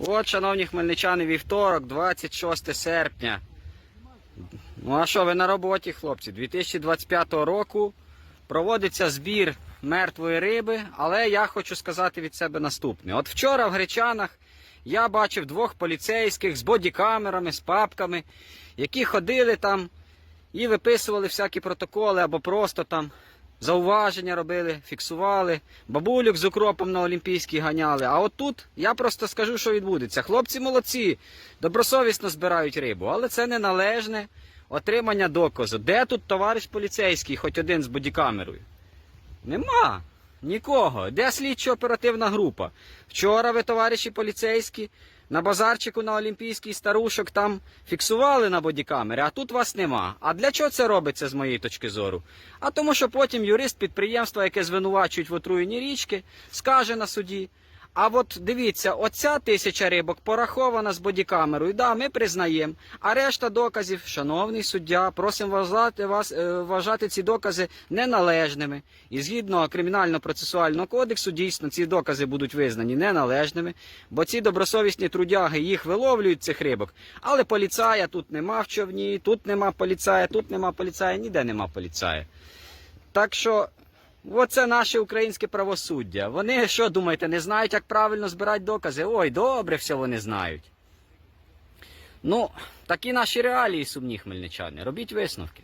От, шановні хмельничани, вівторок, 26 серпня. Ну а що, ви на роботі, хлопці? 2025 року проводиться збір мертвої риби, але я хочу сказати від себе наступне. От вчора в Гречанах я бачив двох поліцейських з бодікамерами, з папками, які ходили там і виписували всякі протоколи або просто там зауваження робили, фіксували, бабулюк з укропом на Олімпійській ганяли. А от тут я просто скажу, що відбудеться. Хлопці молодці, добросовісно збирають рибу, але це неналежне отримання доказу. Де тут товариш поліцейський, хоч один з бодікамерою? Нема. Нікого. Де слідчо-оперативна група? Вчора ви, товариші поліцейські, на базарчику на Олімпійській старушок там фіксували на бодікамери, а тут вас нема. А для чого це робиться з моєї точки зору? А тому, що потім юрист підприємства, яке звинувачують в отруєнні річки, скаже на суді. А от дивіться, оця тисяча рибок порахована з бодікамерою. Да, ми признаємо. А решта доказів, шановний суддя, просимо вважати вас е, вважати ці докази неналежними. І згідно кримінально-процесуального кодексу, дійсно ці докази будуть визнані неналежними, бо ці добросовісні трудяги їх виловлюють цих рибок. Але поліцая тут нема в човні, тут нема поліцая, тут нема поліцая, ніде нема поліцая. Так що Оце наше українське правосуддя. Вони що думаєте, не знають, як правильно збирати докази? Ой, добре, все вони знають. Ну, такі наші реалії сумні хмельничани. Робіть висновки.